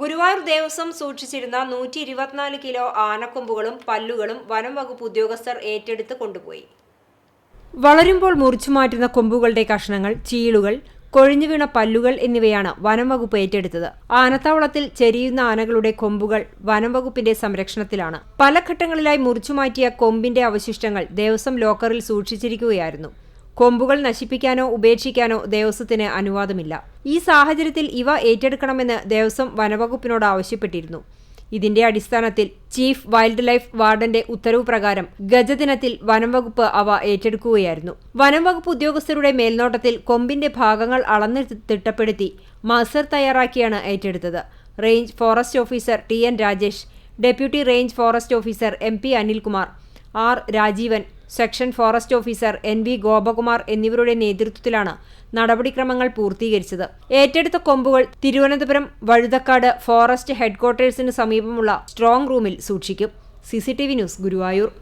ഗുരുവായൂർ ദേവസ്വം സൂക്ഷിച്ചിരുന്ന നൂറ്റി ഇരുപത്തിനാല് കിലോ ആനക്കൊമ്പുകളും പല്ലുകളും വനം വകുപ്പ് ഉദ്യോഗസ്ഥർ ഏറ്റെടുത്ത് കൊണ്ടുപോയി. വളരുമ്പോൾ മുറിച്ചു മാറ്റുന്ന കൊമ്പുകളുടെ കഷ്ണങ്ങൾ ചീളുകൾ കൊഴിഞ്ഞു വീണ പല്ലുകൾ എന്നിവയാണ് വനംവകുപ്പ് ഏറ്റെടുത്തത്. ആനത്താവളത്തിൽ ചെരിയുന്ന ആനകളുടെ കൊമ്പുകൾ വനംവകുപ്പിന്റെ സംരക്ഷണത്തിലാണ്. പല ഘട്ടങ്ങളിലായി മുറിച്ചുമാറ്റിയ കൊമ്പിന്റെ അവശിഷ്ടങ്ങൾ ദേവസ്വം ലോക്കറിൽ സൂക്ഷിച്ചിരിക്കുകയായിരുന്നു. കൊമ്പുകൾ നശിപ്പിക്കാനോ ഉപേക്ഷിക്കാനോ ദേവസ്വത്തിന് അനുവാദമില്ല. ഈ സാഹചര്യത്തിൽ ഇവ ഏറ്റെടുക്കണമെന്ന് ദേവസ്വം വനവകുപ്പിനോട് ആവശ്യപ്പെട്ടിരുന്നു. ഇതിന്റെ അടിസ്ഥാനത്തിൽ ചീഫ് വൈൽഡ് ലൈഫ് വാർഡന്റെ ഉത്തരവ് പ്രകാരം ഗജദിനത്തിൽ വനംവകുപ്പ് അവ ഏറ്റെടുക്കുകയായിരുന്നു. വനംവകുപ്പ് ഉദ്യോഗസ്ഥരുടെ മേൽനോട്ടത്തിൽ കൊമ്പിന്റെ ഭാഗങ്ങൾ അളന്ന് തിട്ടപ്പെടുത്തി മസർ തയ്യാറാക്കിയാണ് ഏറ്റെടുത്തത്. Range forest officer T N Rajesh deputy range forest officer M P Anilkumar R Rajeevan section forest officer N V Gopakumar എന്നിവരുടെ നേതൃത്വത്തിലാണ് നടപടിക്രമങ്ങൾ പൂർത്തീകരിച്ചത്. ഏറ്റെടുത്ത കൊമ്പുകൾ തിരുവനന്തപുരം വഴുതക്കാട് ഫോറസ്റ്റ് ഹെഡ്ക്വാർട്ടേഴ്സിന് സമീപമുള്ള സ്ട്രോങ് റൂമിൽ സൂക്ഷിക്കും. CCTV news Guruvayur.